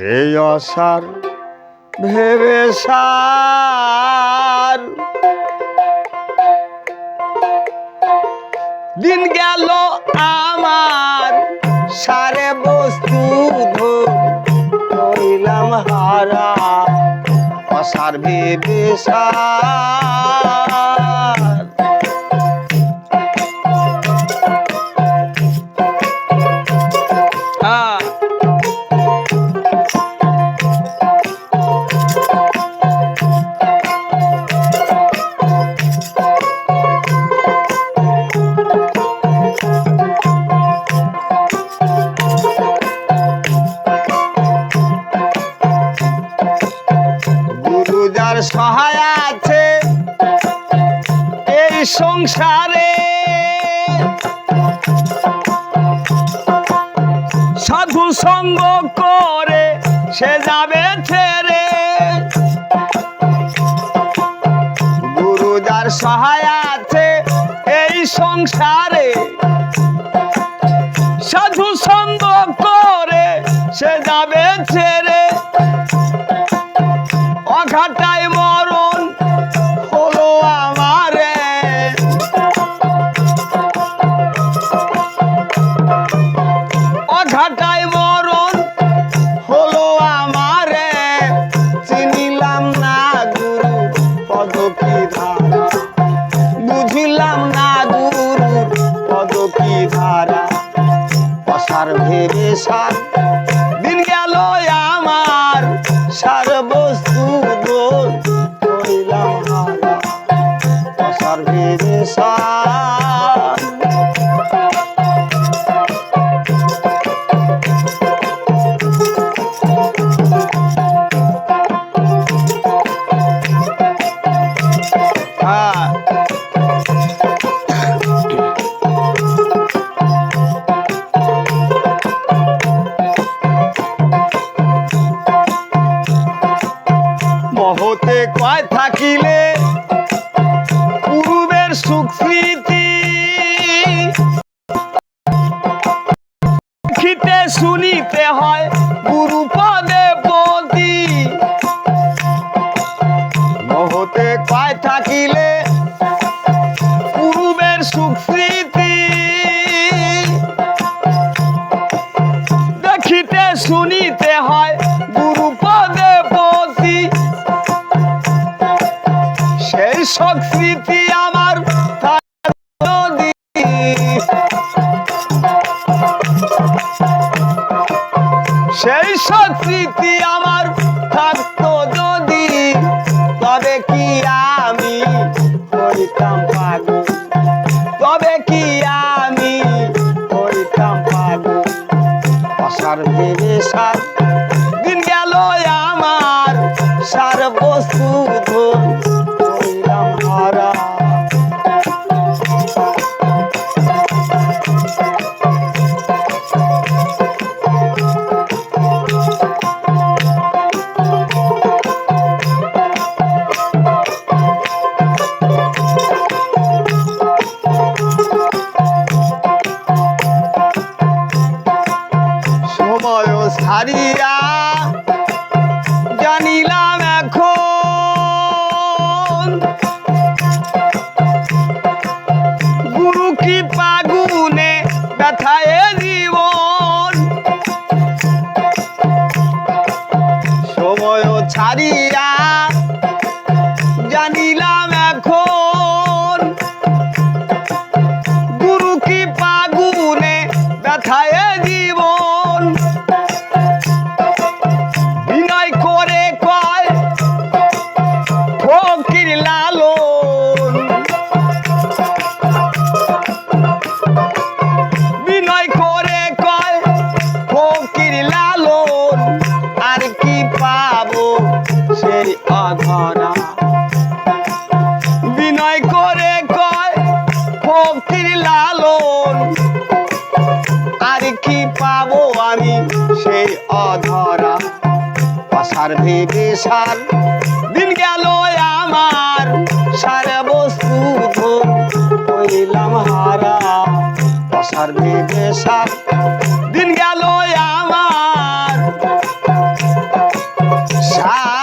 এই অসার ভেবে সার। দিন গেল আমার সারে বস্তু ধরলাম হারা। অসার ভেবে সার। যার সহায় আছে। এই সংসারে সাধু সঙ্গ করে সে যাবে ছেড়ে। গুরু যার সহায় আছে এই সংসারে। সাধু সঙ্গ করে সে যাবে ছেড়ে। বুঝিলাম না গুরু, পদ কি ধারা? অসার ভেবে সার। দিন গেল আমার, সার বস্তু হারা অসার ভেবে সার। হ্যাঁ কয় থাকিলে পূর্বের সুখ স্মৃতি দেখিতে শুনিতে হয় গুরু পদে পতি মহতে কয় থাকিলে পূর্বের স্মৃতি দেখিতে শুনিতে হয় স্মৃতি আমার থাকতো যদি, তবে কি আমি করিতাম পাগল? তবে কি আমি করিতাম পাগল? অসার ভেবে সার দিন গেল আমার সার বস্তু ধন সময় সারিয়া জানিলাম এখন। গুরু কি পাগুনে ব্যথায় জীবন। সময় ছাড়িয়া জানিলাম এখন। গুরু কি পাগুনে ব্যথায় জীবন কি পাবো আমি সেই অধরা। পাশার ভেবে সাল, দিন গেল আমার সারা বস্তু ধর হারা। পাশার ভেবে দিন গেল আমার সার